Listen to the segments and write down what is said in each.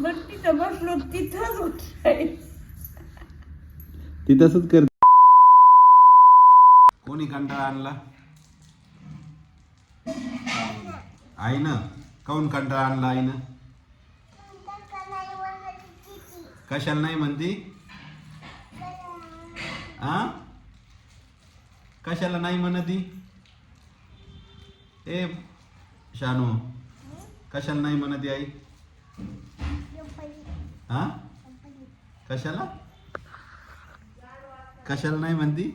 मग तिथं बसलो तिथंच उठाय ती तसंच कर कोणी कंटाळा आणला? आईनं? काऊन कंटाळा आणला आईनं? कशाला नाही म्हणती? आ? कशाला नाही म्हणती? ए शानू कशाला नाही म्हणती आई? हा? कशाला? कशाला नाही म्हणती?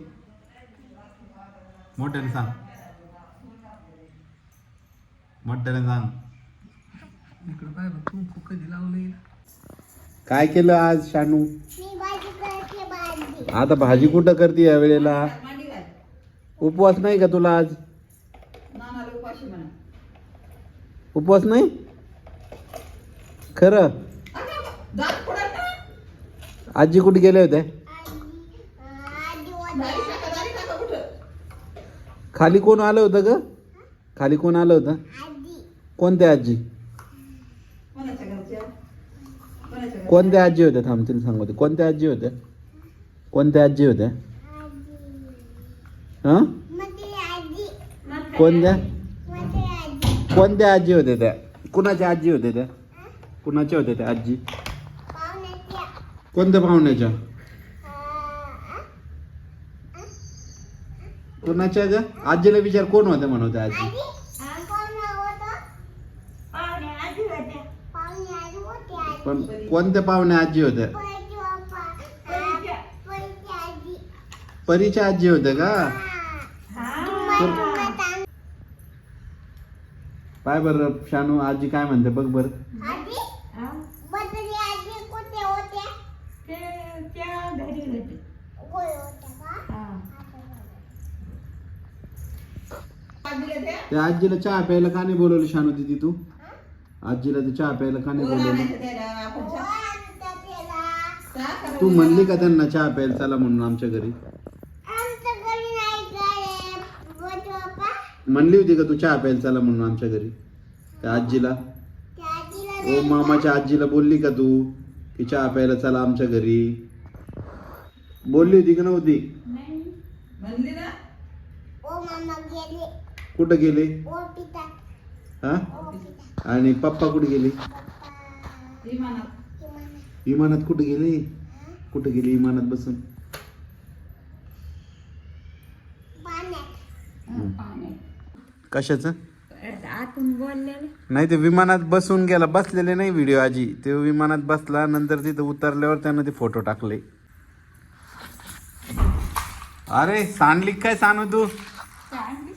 मोठ्याने सांग. मोठ्याने सांग. इकडं काय बघ तू कधी लावले काय केलं आज शानू? मी भाजी करते भाजी. आता भाजी कुठं करते या वेळेला? उपवास नाही का तुला आज? उपवास नाही? खरं? आजी कुठे गेले होते? खाली कोण आलं होतं ग? खाली कोण आलं होतं? कोणत्या आजी? कोणत्या आजी होत्या थांबतील सांगते कोणत्या आजी होत्या कोणत्या आजी होत्या हां? कोणत्या कोणत्या आजी होत्या त्या? कुणाच्या आजी होत्या त्या? कुणाच्या होत्या त्या आजी? कोणत्या पाहुण्याच्या? कुणाच्या ग? आजीला विचार कोण होतं पाहुणे आजी? पाहुणे होते पण कोणत्या पाहुण्या आजी होत्या? परीच्या आजी होत्या का? पाय बरं शानू आजी काय म्हणते? बघ बर आजी हा? बदली आजी कुठे होत्या ते त्या घरी होती आजीला त्या आजीला चहा प्यायला का नाही बोलवलं शानू दिदी तू? आजीला ते चहा प्यायला का नाही बोलवलं? तू म्हणली का त्यांना चहा प्यायला? चला म्हणून आमच्या घरी. म्हणली होती का तू चहा प्यायला? चला म्हणून आमच्या घरी. त्या आजीला. ओ मामाच्या आजीला बोलली का तू? की चहा प्यायला चला आमच्या घरी. बोलली होती का नव्हती? नाही. म्हणली ना. ओ मामा गेले. कुठं गेले? ओ पिता. हा? ओ पिता. आणि पप्पा कुठे गेले? इमानात. विमानात कुठे गेले? कुठे गेले विमानात बसून? पाण्यात. हा, पाण्यात. कशाचं? आतून बोललेलं नाही ते विमानात बसून गेला बसलेले नाही व्हिडिओ आजी. ते विमानात बसला नंतर तिथं उतरल्यावर त्यानं ते फोटो टाकले. अरे सांडली काय सांगू तू?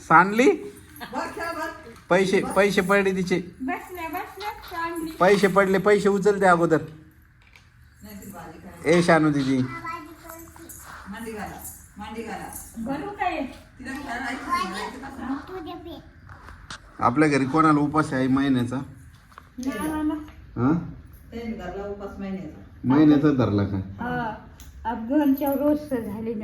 सांडली पैसे पैसे पडले तिचे. बसल्या बसल्या चांगली पैसे पडले पैसे उचलते अगोदर. ए शानू दिदी. आपल्या घरी कोणाला उपास आहे महिन्याचा? हा? महिन्याचा. महिन्याचा धरला का? हा. अफगाणच्या रोज झाली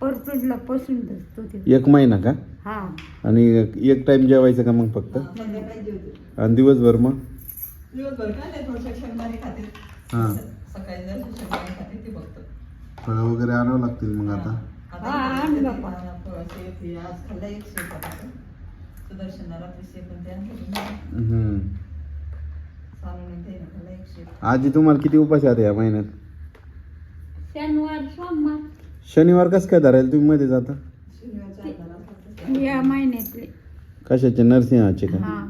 पसून ते. एक महिना का? हा. आणि एक टाइम जेवायचं का मग फक्त? संध्याकाळी जेवतो. आणि दिवसभर मग? दिवसभर काय नाही थोडं शेंगदाणे खाते. हा. सकाळी जर शेंगदाणे खाते ते फक्त. फळं वगैरे आणावं लागतील मग आता? आता आणलं शेप हे आज खाल्ला एक शेप आता सुदर्शनाला आपली शेप पण ते आणलं हम्म. चालून ते ना खाल्ला एक शेप आजी तुम्हाला किती उपास आहेत या महिन्यात? शनिवार सोमवार. शनिवार कसं काय धरायला तुम्ही मध्ये जाता? या महिन्यातले. कशाचे? नरसिंहाचे का? हा.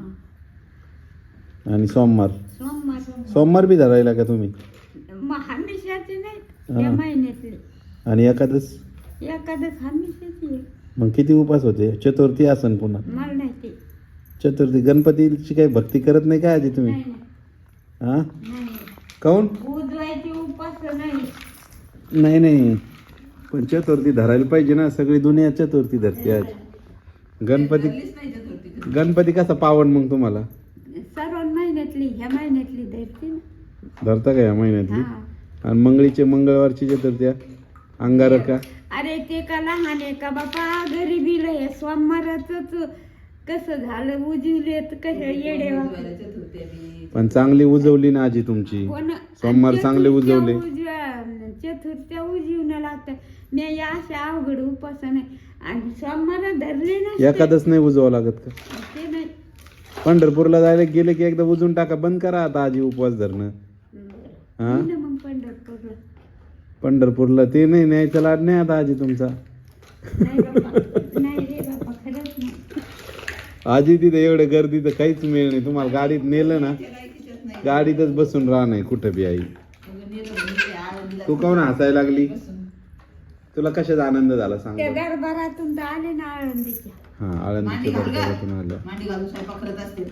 आणि सोमवार? सोमवार सोमवार. बी धरायला का तुम्ही? मग हमेशाचे नाहीत हा. या महिन्यातले. आणि एखादच हमेशाची. मग किती उपास होते? चतुर्थी असन पुन्हा. मला नाही ते चतुर्थी गणपतीची काही भक्ती करत नाही काय आजी तुम्ही? नाही हा? नाही. काऊन? उजवायचे उपास नाही. नाही नाही. पण चतुर्थी धरायला पाहिजे ना सगळी दुनिया चतुर्थी धरते आज. गणपती गणपती कसा पावन मग तुम्हाला? सर्व महिन्यातली ह्या महिन्यातली धरते ना. धरता का या महिन्यातली? हा. आणि मंगळीचे मंगळवारची चतुर्थी अंगारका अरे ते का लहान आहे का बापा? घरी बिल हे सोमवारच कसं झालं उजवले कसं येडे. पण चांगली उजवली ना आजी तुमची. हो. सोमवार चांगले उजवले. उजव्या- चतुर्थ्या उजवून लागतं. मी या अशा अवघड उपासन आणि सोमवार धरले ना एखादच नाही उजवावं लागत का? ते नाही. पंढरपूरला जायला गेले की एकदा उजून टाका बंद करा आता आजी उपवास धरणं. हा. मग पंढरपूरला. पंढरपूरला ते नाही न्यायचा लाड नाही आता आजी तुमचा. नाही बाबा. नाही रे बाबा खरंच नाही. आजी तिथे एवढे गर्दी तर काहीच मिळ नाही. तुम्हाला गाडीत नेलं ना ते काही तिच्यात नाही. गाडीतच बसून राहा नाही कुठं बी आई. ते काऊन हसायला लागली. तुला कशाचा आनंद झाला सांग त्या बरं? दरबारातून तर आले ना आळंदीच्या हा मांडी आळंदीच्या घाल गं. आलं. मांडी घालून स्वयंपाक करत असते.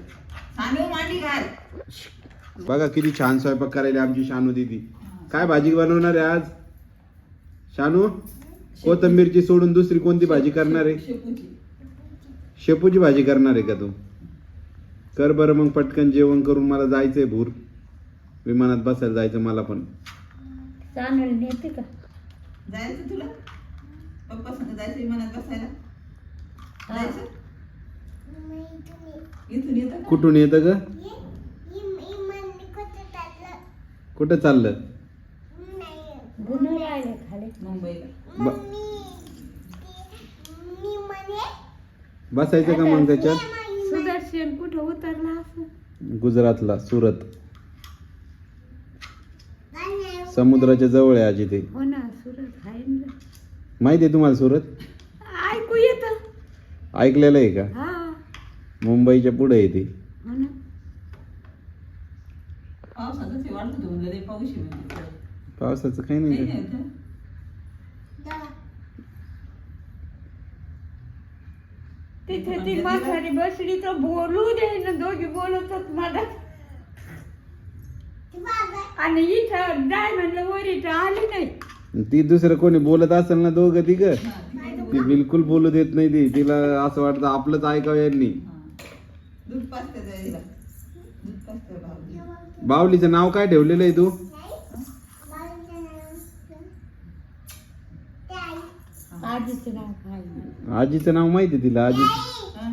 सानू मांडी घाल. बघा किती छान स्वयंपाक करायला आमची शानू दिदी. काय भाजी बनवणार आहे आज? शानू कोथंबीरची सोडून दुसरी कोणती भाजी करणार आहे? शेपूची. शेपूची भाजी करणार आहे का तू? कर बरं मग पटकन जेवण करून मला जायचंय भूर. विमानात बसायला जायचं मला पण. चांगलं नेते का? जायचं तुला? पप्पा संग जायचं विमानात बसायला. जायचं? इथून येतं का? कुठून येतं ग? कुठं चाललं? गुन्हे राहिले खाली. मुंबईला. ब- बसायचं का मग त्याच्यात? सुदर्शन कुठं उतरला असं? गुजरातला सुरत. समुद्राच्या जवळ आहे आजी ते. हो ना सुरत आहे ना. माहिती आहे तुम्हाला सुरत? ऐकू येत. ऐकलेलं आहे का? हा. मुंबईच्या पुढे आहे ते. हो ना. पावसाचं ते वाटत होतं म्हणलं रे पाऊस आहे म्हणजे पावसाचं काही नाही? येतं. तिथे ती म्हातारी बसली तर बोलू दे ना दोघी बोलतच मला. आणि इथं जाय म्हणलं वर इथं आली नाही. ती दुसरं कोणी बोलत असेल ना दोघं ती ग ती बिलकुल बोलू देत नाही ती. तिला असं वाटतं आपलंच ऐकावं यांनी. दूध पाजते जायला दूध पाजते भाऊ बावलीचं नाव काय ठेवलेलं आहे तू? आजीचं नाव काय? आजीचं नाव माहिती आहे तिला आजी. हा?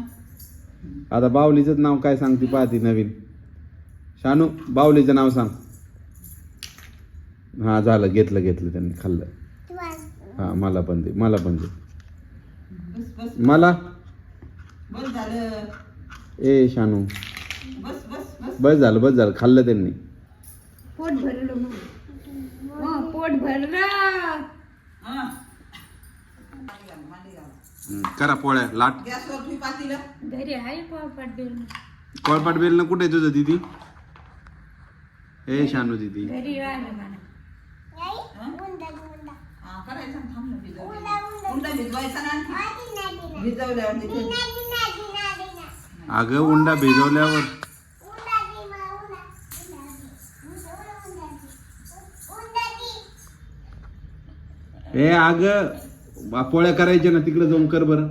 आता बावलीचं नाव काय सांगते पाहते नवीन. शानू बावलीचं नाव सांग. हा झालं घेतलं घेतलं त्यांनी खाल्लं. हा मला पण दे मला पण दे. बस बस. मला? बस झालं. ए शानू. बस बस बस. बस झालं बस झालं खाल्लं त्यांनी. पोट भरलं मग. हो पोट भरलं. हा. करा पोळ्या लाट. गॅसवर ठेवी पातीला. घरी आहे पोपट बिल. कोळपाट बेलनं कुठे आहे तुझं दिदी? ए शानू दिदी. घरी मला. हा करायचं ना, थांब ना, भिजवलं. उंडा भिजवायचा ना आणखी. भिजवल्यावर तिथे अगं उंडा भिजवल्यावर. ए अगं बा- पोळ्या करायच्या ना तिकडे जाऊन कर बरं.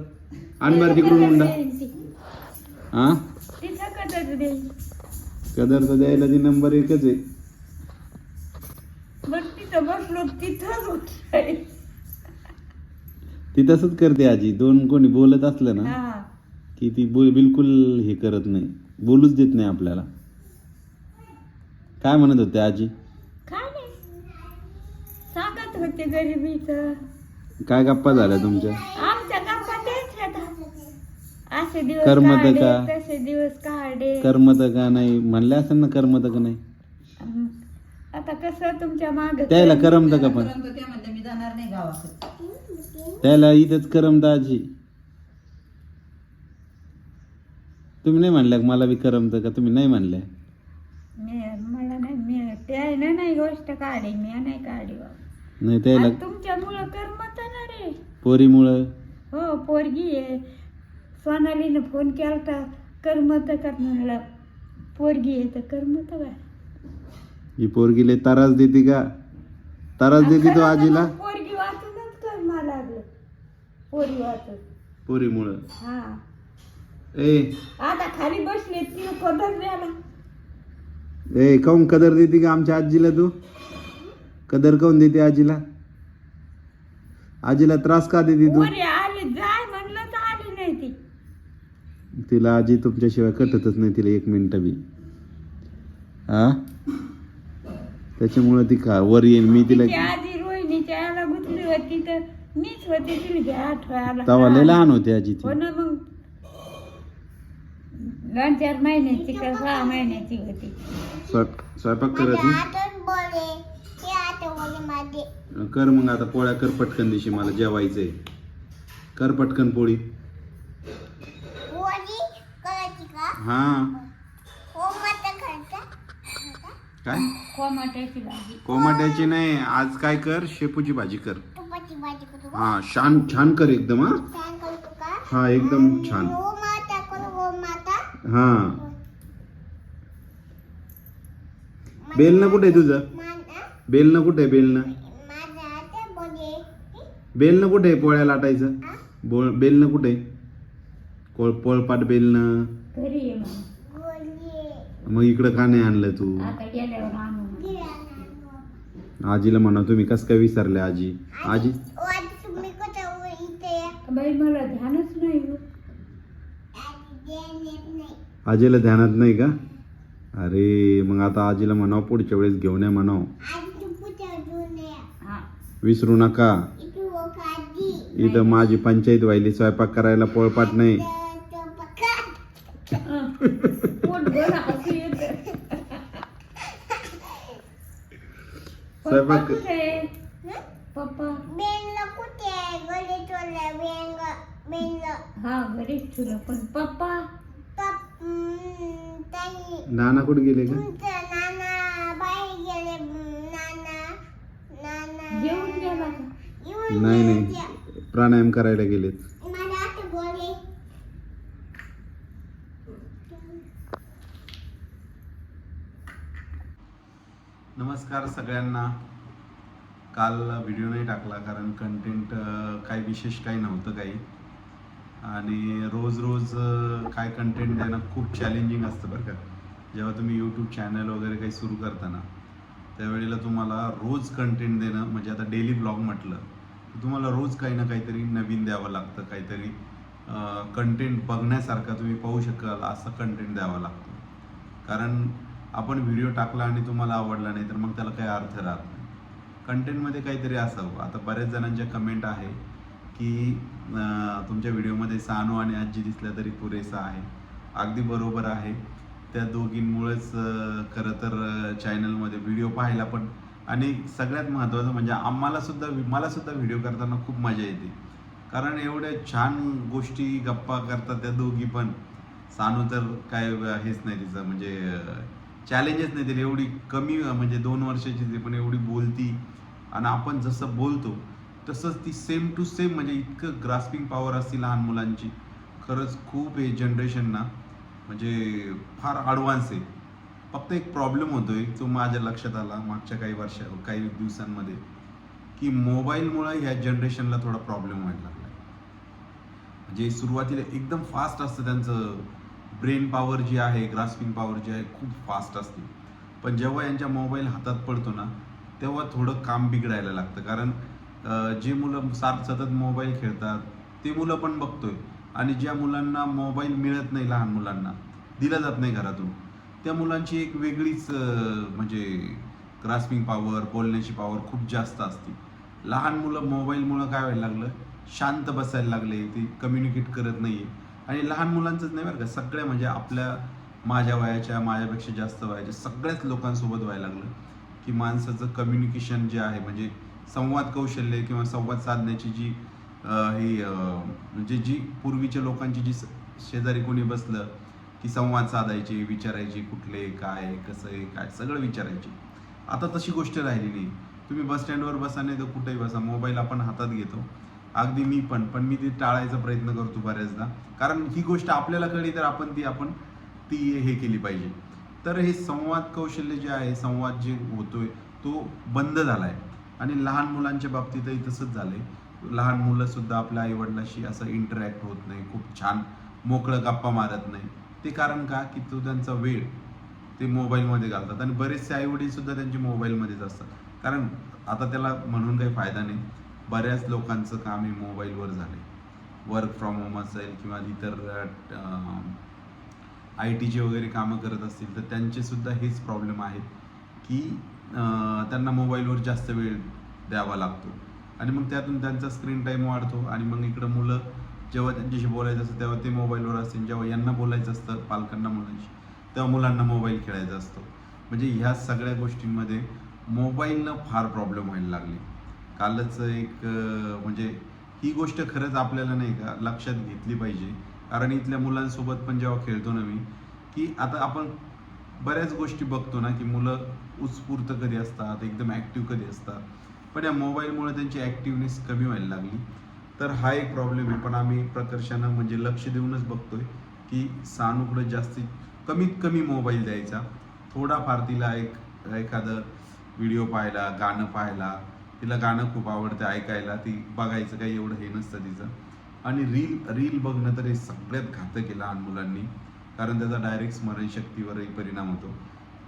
आण बरं तिकडून उंडा. हा तिथं कदर दे कदर तर द्यायला ती नंबर एकच आहे. बघ तिथं बसलो तिथंच होत ती तसंच करते आजी. दोन कोणी बोलत असलं ना हा. की ती बोल बिलकुल हे करत नाही. बोलूच देत नाही आपल्याला. काय म्हणत होते आजी? काय नाही. सांगत होते गरिबीचं. काय गप्पा झाल्या तुमच्या? आमच्या गप्पा तेच होता असे दिवस करमत काढले का? तसे दिवस काढे. करमत का नाही? म्हणले असेल ना करमत का नाही? आता कसं तुमच्या माग त्याला करमत का पण? परंतु मी जाणार नाही गावाकडे. त्याला इथेच करमत आजी तुम्ही नाही म्हणल्या मला बी करमत का? तुम्ही नाही म्हणल्या मी मला नाही मी त्यानं नाही गोष्ट काढी मी नाही काढी बा. नाही त्याला तुमच्यामुळं करमत ना रे. पोरीमुळं? हो पोरगी आहे. सोनालीनं फोन केला तर करमत का म्हणलं. पोरगी आहे तर करमत का ही पोरगीले तारास देते का? तारास देते तो आजीला? पोरगी करमा लागलं. पोरी पोरीमुळं? हा. ए. आता खाली बसले ती कदर द्याला ए काऊन कदर देते का आमच्या आजीला तू? कदर काऊन देते आजीला? आजीला त्रास का देते तू? पोरी आली जाय म्हणलं तर आली नाही ती. तिला आजी तुमच्याशिवाय कटतच नाही तिला एक मिनिट बी. हा त्याच्यामुळे ती का वर येईल मी तिला आधी तर मीच होते आठवायला तवा लय लहान होते आजी हो ती ना मग. दोन चार महिन्याची का सहा महिन्याची होती. स्वयं- स्वयंपाक करत नाही कर मग आता पोळ्या कर पटकन दिशी मला जेवायचंय. कर पटकन पोळी. हा. काय? कोमाट्याची भाजी. कोमाट्याची नाही आज काय कर शेपूची भाजी कर. हा छान छान कर एकदम हा. हा एकदम छान. हा. बेलणं कुठे आहे तुझं? बेलणं कुठे आहे बेलणं बेलणं कुठे आहे पोळ्या लाटायचं? बोळ बेलणं कुठे आहे? कोळ पोळपाट ये मग. मग इकडं का नाही आणलं तू. आजीला म्हणा तुम्ही कस काय विसरले आजी? आजी? बाई मला ध्यानच नाही हो. आजीला ध्यानात नाही का? अरे मग आता आजीला म्हणावं पुढच्या वेळेस घेऊन या म्हणावं. हा. विसरू नका. इथं माझी पंचायत व्हायली स्वयंपाक करायला पोळपाट नाही पोट भर हसू येतं. पप्पा स्वयंपाक कुठे पप्पा हा घरीच ठेवलं. पण पप्पा? नाना कुठे गेले का? जेवून गेला का? नाही नाही. प्राणायाम करायला गेलेत. नमस्कार सगळ्यांना. काल व्हिडिओ नाही टाकला कारण कंटेंट काही विशेष काही नव्हतं काही. आणि रोज रोज काय कंटेंट देणं खूप चॅलेंजिंग असतं बरं का. जेव्हा तुम्ही यूट्यूब चॅनल वगैरे काही सुरू करताना त्यावेळेला तुम्हाला रोज कंटेंट देणं म्हणजे आता डेली ब्लॉग म्हटलं तर तुम्हाला रोज काही ना काहीतरी नवीन द्यावं लागतं काहीतरी कंटेंट बघण्यासारखा तुम्ही पाहू शकाल असं कंटेंट द्यावं लागतं. कारण आपण व्हिडिओ टाकला आणि तुम्हाला आवडला नाही तर मग त्याला काही अर्थ राहत नाही. कंटेंटमध्ये काहीतरी असावं. आता बऱ्याच जणांच्या कमेंट आहे की तुमच्या व्हिडिओमध्ये सानू आणि आजी दिसल्या तरी पुरेसा आहे. अगदी बरोबर आहे. त्या दोघींमुळेच खरं तर चॅनलमध्ये व्हिडिओ पाहायला पण आणि सगळ्यात महत्त्वाचं म्हणजे आम्हालासुद्धा मलासुद्धा व्हिडिओ करताना खूप मजा येते. कारण एवढ्या छान गोष्टी गप्पा करतात त्या दोघी पण. सानू तर काय हेच नाही तिचं म्हणजे चॅलेंजच नाही दिले एवढी कमी म्हणजे दोन वर्षाची ती पण एवढी बोलती. आणि आपण जसं बोलतो तसंच ती सेम टू सेम म्हणजे इतकं ग्रास्पिंग पॉवर असते लहान मुलांची. खरंच खूप हे जनरेशन ना म्हणजे फार ॲडव्हान्स आहे. फक्त एक प्रॉब्लेम होतो एक तो माझ्या लक्षात आला मागच्या काही वर्षा काही दिवसांमध्ये की मोबाईलमुळे ह्या जनरेशनला थोडा प्रॉब्लेम व्हायला लागला म्हणजे सुरुवातीला एकदम फास्ट असतं त्यांचं ब्रेन पॉवर जी आहे ग्रास्पिंग पॉवर जी आहे खूप फास्ट असते. पण जेव्हा यांच्या मोबाईल हातात पडतो ना तेव्हा थोडं काम बिघडायला लागतं. कारण जे मुलं सार सतत मोबाईल खेळतात ते मुलं पण बघतोय. आणि ज्या मुलांना मोबाईल मिळत नाही लहान मुलांना दिला जात नाही घरातून त्या मुलांची एक वेगळीच म्हणजे ग्रास्पिंग पॉवर बोलण्याची पॉवर खूप जास्त असते. लहान मुलं मोबाईलमुळं काय व्हायला लागलं? शांत बसायला लागले ते कम्युनिकेट करत नाही आहे आणि लहान मुलांचंच नाही बरं का सगळ्या म्हणजे आपल्या माझ्या वयाच्या माझ्यापेक्षा जास्त वयाच्या सगळ्याच लोकांसोबत व्हायला लागलं. की माणसाचं कम्युनिकेशन जे आहे म्हणजे संवाद कौशल्य किंवा संवाद साधण्याची जी ही म्हणजे जी पूर्वीच्या लोकांची जी शेजारी कोणी बसलं की संवाद साधायचे विचारायचे कुठले काय कसं आहे काय सगळं विचारायचे. आता तशी गोष्ट राहिली नाही तुम्ही बस स्टँडवर बसा नाही तर कुठेही बसा मोबाईल आपण हातात घेतो. अगदी मी पण पण मी ती टाळायचा प्रयत्न करतो बऱ्याचदा. कारण ही गोष्ट आपल्याला कळली तर आपण ती आपण ती हे केली पाहिजे. तर हे संवाद कौशल्य जे आहे संवाद जे होतोय तो बंद झाला आहे आणि लहान मुलांच्या बाबतीतही तसंच झालं आहे लहान मुलंसुद्धा आपल्या आईवडिलाशी असं इंटरॅक्ट होत नाही. खूप छान मोकळं गप्पा मारत नाही. ते कारण का? की तो त्यांचा वेळ ते मोबाईलमध्ये घालतात. आणि बरेचसे आईवडीलसुद्धा त्यांचे मोबाईलमध्येच असतात. कारण आता त्याला म्हणून काही फायदा नाही. बऱ्याच लोकांचं काम हे मोबाईलवर झालंय. वर्क फ्रॉम होम असेल किंवा इतर आय टीचे वगैरे कामं करत असतील तर त्यांचेसुद्धा हेच प्रॉब्लेम आहेत की त्यांना मोबाईलवर जास्त वेळ द्यावा लागतो. आणि मग त्यातून त्यांचा स्क्रीन टाईम वाढतो आणि मग इकडं मुलं जेव्हा त्यांच्याशी बोलायचं असतं तेव्हा ते मोबाईलवर असतील. जेव्हा यांना बोलायचं असतं पालकांना मुलांशी तेव्हा मुलांना मोबाईल खेळायचा असतो. म्हणजे ह्या सगळ्या गोष्टींमध्ये मोबाईलनं फार प्रॉब्लेम व्हायला लागले. कालच एक म्हणजे ही गोष्ट खरंच आपल्याला नाही का लक्षात घेतली पाहिजे. कारण इथल्या मुलांसोबत पण जेव्हा खेळतो ना मी की आता आपण बऱ्याच गोष्टी बघतो ना की मुलं उत्स्फूर्त कधी असतात एकदम ॲक्टिव्ह कधी असतात. पण या मोबाईलमुळे त्यांची ॲक्टिव्हनेस कमी व्हायला लागली. तर हा एक प्रॉब्लेम आहे. पण आम्ही प्रकर्षानं म्हणजे लक्ष देऊनच बघतोय की सानूकडं जास्तीत कमीत कमी मोबाईल द्यायचा. थोडाफार तिला एक एखादं व्हिडिओ पाहायला गाणं पाहायला तिला गाणं खूप आवडतं ऐकायला. ती बघायचं काही एवढं हे नसतं तिचं. आणि रील रील बघणं तर हे सगळ्यात घातक आहे लहान मुलांनी. कारण त्याचा डायरेक्ट स्मरणशक्तीवरही परिणाम होतो.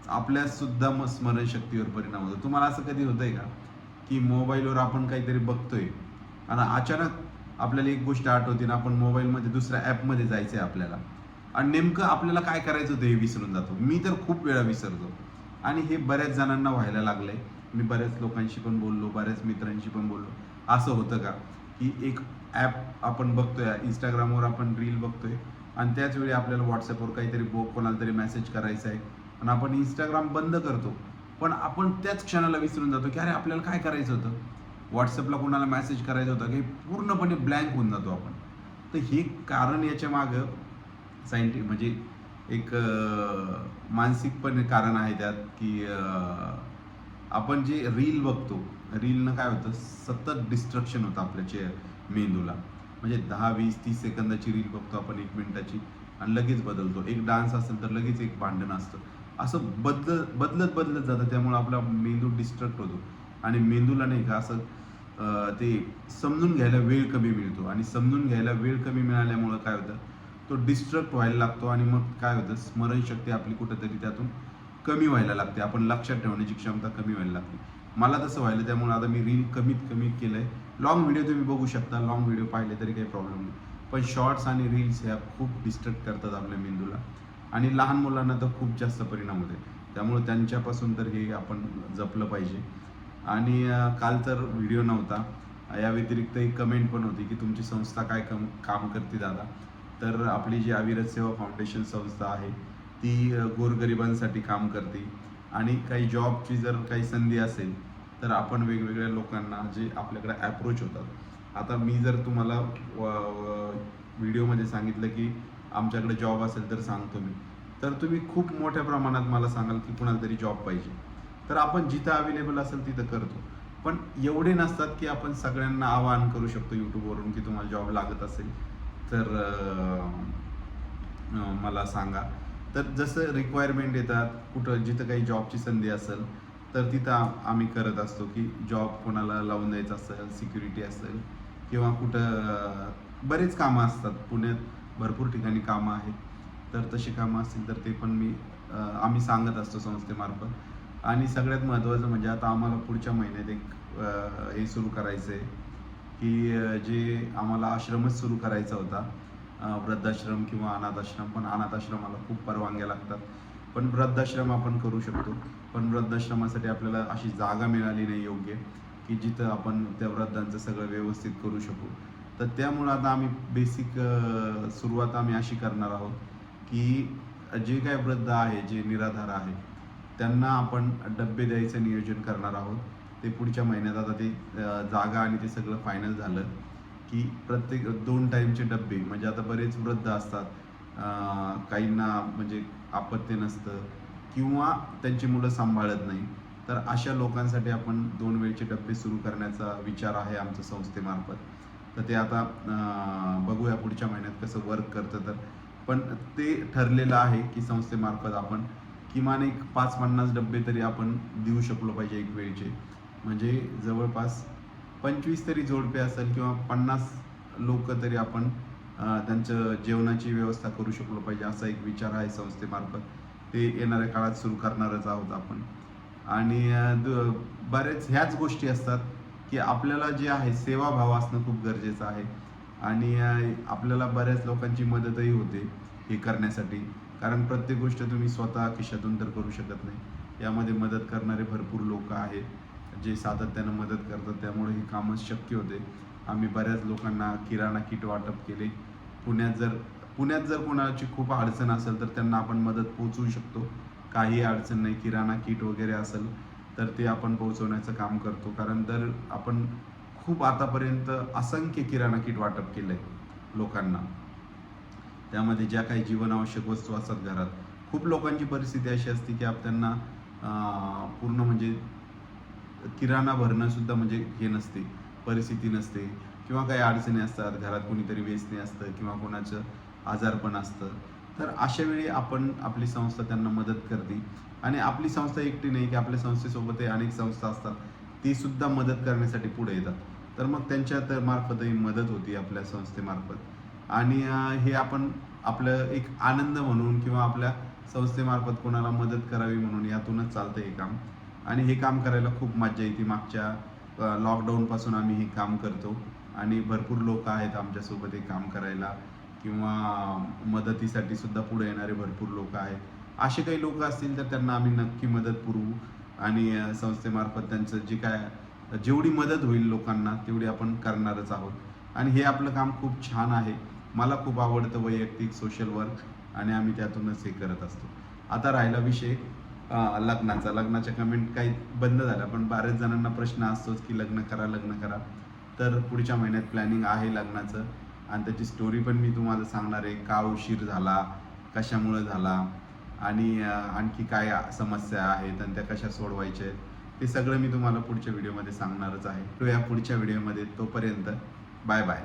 आपल्यासुद्धा मग स्मरणशक्तीवर परिणाम होतो. तुम्हाला असं कधी होतंय का? की मोबाईलवर आपण काहीतरी बघतोय आणि अचानक आपल्याला एक गोष्ट आठवते ना आपण मोबाईलमध्ये दुसऱ्या ॲपमध्ये जायचं आहे आपल्याला. आणि नेमकं आपल्याला काय करायचं होतं हे विसरून जातो. मी तर खूप वेळा विसरतो. आणि हे बऱ्याच जणांना व्हायला लागलं आहे मी बऱ्याच लोकांशी पण बोललो बऱ्याच मित्रांशी पण बोललो. असं होतं का? की एक ॲप आपण बघतोय इंस्टाग्रामवर आपण रील बघतोय आणि त्याच वेळी आपल्याला व्हॉट्सअपवर काहीतरी बो कोणाला तरी मेसेज करायचा आहे आणि आपण इंस्टाग्राम बंद करतो. पण आपण त्याच क्षणाला विसरून जातो की अरे आपल्याला काय करायचं होतं? व्हॉट्सअपला कोणाला मेसेज करायचा होता? की पूर्णपणे ब्लँक होऊन जातो आपण. तर हे कारण याच्या मागं सायंटिफिक म्हणजे एक मानसिक पण कारण आहे त्यात की आपण जे रील बघतो रीलनं काय होतं सतत डिस्ट्रक्शन होतं आपल्या चे मेंदूला. म्हणजे दहा वीस तीस सेकंदाची रील बघतो आपण एक मिनिटाची आणि लगेच बदलतो. एक डान्स असेल तर लगेच एक भांडण असतं. असं बदल बदलत बदलत जातं. त्यामुळे आपला मेंदू डिस्ट्रक्ट होतो. आणि मेंदूला नाही का असं ते समजून घ्यायला वेळ कमी मिळतो. आणि समजून घ्यायला वेळ कमी मिळाल्यामुळं काय होतं? तो डिस्ट्रक्ट व्हायला लागतो आणि मग काय होतं? स्मरणशक्ती आपली कुठंतरी त्यातून कमी व्हायला लागते. आपण लक्षात ठेवण्याची क्षमता कमी व्हायला लागते. मला तसं व्हायला त्यामुळे आता मी रील कमीत कमी केलं आहे लॉंग व्हिडिओ तुम्ही बघू शकता. लॉंग व्हिडिओ पाहिले तरी काही प्रॉब्लेम नाही. पण शॉर्ट्स आणि रील्स ह्या खूप डिस्टर्ब करतात आपल्या मेंदूला. आणि लहान मुलांना तर खूप जास्त परिणाम होते. त्यामुळे त्यांच्यापासून तर हे आपण जपलं पाहिजे. आणि काल तर व्हिडिओ नव्हता. या व्यतिरिक्त एक कमेंट पण होती की तुमची संस्था काय कम काम करते दादा? तर आपली जी अविरत सेवा फाउंडेशन संस्था आहे ती गोरगरिबांसाठी काम करते. आणि काही जॉबची जर काही संधी असेल तर आपण वेगवेगळ्या लोकांना जे आपल्याकडे ॲप्रोच होतात. आता मी जर तुम्हाला व्हिडिओमध्ये सांगितलं की आमच्याकडे जॉब असेल तर सांगतो मी. तर तुम्ही खूप मोठ्या प्रमाणात मला सांगाल की कुणाला तरी जॉब पाहिजे. तर आपण जिथं अवेलेबल असेल तिथं करतो. पण एवढे नसतात की आपण सगळ्यांना आवाहन करू शकतो यूट्यूबवरून की तुम्हाला जॉब लागत असेल तर मला सांगा. तर जसं रिक्वायरमेंट येतात कुठं जिथं काही जॉबची संधी असेल तर तिथं आम्ही करत असतो की जॉब कोणाला लावून द्यायचा असेल सिक्युरिटी असेल किंवा कुठं बरेच कामं असतात. पुण्यात भरपूर ठिकाणी कामं आहेत. तर तशी कामं असतील तर ते पण मी आम्ही सांगत असतो संस्थेमार्फत. आणि सगळ्यात महत्त्वाचं म्हणजे आता आम्हाला पुढच्या महिन्यात एक हे सुरू करायचं आहे की जे आम्हाला आश्रमच सुरू करायचा होता वृद्धाश्रम किंवा अनाथाश्रम पण अनाथाश्रमाला खूप परवानग्या लागतात. पण वृद्धाश्रम आपण करू शकतो. पण वृद्धाश्रमासाठी आपल्याला अशी जागा मिळाली नाही योग्य की जिथं आपण त्या वृद्धांचं सगळं व्यवस्थित करू शकू. तर त्यामुळं आता आम्ही बेसिक सुरुवात आम्ही अशी करणार आहोत की जे काय वृद्ध आहे जे निराधार आहे त्यांना आपण डब्बे द्यायचं नियोजन करणार आहोत. ते पुढच्या महिन्यात आता ते जागा आणि ते सगळं फायनल झालं. की प्रत्येक दोन टाईमचे डब्बे म्हणजे आता बरेच वृद्ध असतात काहींना म्हणजे आपत्ती नसतं किंवा त्यांची मुलं सांभाळत नाही तर अशा लोकांसाठी आपण दोन वेळचे डब्बे सुरू करण्याचा विचार आहे आमच्या संस्थेमार्फत. तर ते आता बघूया पुढच्या महिन्यात कसं वर्क करतं तर. पण ते ठरलेलं आहे की संस्थेमार्फत आपण किमान एक पाच पन्नास डब्बे तरी आपण देऊ शकलो पाहिजे एक वेळचे. म्हणजे जवळपास पंचवीस तरी जोडपे असेल किंवा पन्नास लोक तरी आपण त्यांचं जेवणाची व्यवस्था करू शकलो पाहिजे असा एक विचार आहे संस्थेमार्फत. ते येणाऱ्या काळात सुरू करणारच आहोत आपण. आणि द- बरेच ह्याच गोष्टी असतात की आपल्याला जे आहे सेवाभाव असणं खूप गरजेचं आहे. आणि आपल्याला बऱ्याच लोकांची मदतही होते हे करण्यासाठी. कारण प्रत्येक गोष्ट तुम्ही स्वतः खिशातून तर करू शकत नाही. यामध्ये मदत करणारे भरपूर लोक आहेत. जे सातत्यानं मदत करतात त्यामुळे हे कामं शक्य होते. आम्ही बऱ्याच लोकांना किराणा किट वाटप केले. पुण्यात जर पुण्यात जर कोणाची खूप अडचण असेल तर त्यांना आपण मदत पोचवू शकतो. काही अडचण नाही किराणा किट वगैरे असेल तर ते आपण पोहोचवण्याचं काम करतो. कारण तर आपण खूप आतापर्यंत असंख्य किराणा किट वाटप केलं आहे लोकांना. त्यामध्ये ज्या काही जीवनावश्यक वस्तू असतात घरात खूप लोकांची परिस्थिती अशी असते की आप त्यांना पूर्ण म्हणजे किराणा भरणं सुद्धा म्हणजे हे नसते परिस्थिती नसते. किंवा काही अडचणी असतात घरात कोणीतरी व्यसनी असतं किंवा कोणाचं आजारपण असतं. तर अशा वेळी आपण आपली संस्था त्यांना मदत करते. आणि आपली संस्था एकटी नाही की आपल्या संस्थेसोबतही अनेक संस्था असतात ती सुद्धा मदत करण्यासाठी पुढे येतात. तर मग त्यांच्या तर मार्फतही मदत होती आपल्या संस्थेमार्फत आणि हे आपण आपलं एक आनंद म्हणून किंवा आपल्या संस्थेमार्फत कोणाला मदत करावी म्हणून यातूनच चालतं हे काम. आणि हे काम करायला खूप मज्जा येते. मागच्या लॉकडाऊनपासून आम्ही हे काम करतो. आणि भरपूर लोक आहेत आमच्यासोबत हे काम करायला. किंवा मदतीसाठी सुद्धा पुढे येणारे भरपूर लोक आहेत. असे काही लोक असतील तर त्यांना आम्ही नक्की मदत पुरवू आणि संस्थेमार्फत त्यांचं जे काय जेवढी मदत होईल लोकांना तेवढी आपण करणारच आहोत. आणि हे आपलं काम खूप छान आहे. मला खूप आवडतं वैयक्तिक सोशल वर्क आणि आम्ही त्यातूनच हे करत असतो. आता राहिला विषय. लग्नाचा. लग्नाच्या कमेंट काही बंद झाल्या पण बऱ्याच जणांना प्रश्न असतोच की लग्न करा लग्न करा. तर पुढच्या महिन्यात प्लॅनिंग आहे लग्नाचं. आणि त्याची स्टोरी पण मी तुम्हाला सांगणार आहे. का उशीर झाला कशामुळं झाला आणि आणखी काय समस्या आहेत आणि त्या कशा सोडवायच्या आहेत ते सगळं मी तुम्हाला पुढच्या व्हिडिओमध्ये सांगणारच आहे. तो या पुढच्या व्हिडिओमध्ये तोपर्यंत बाय बाय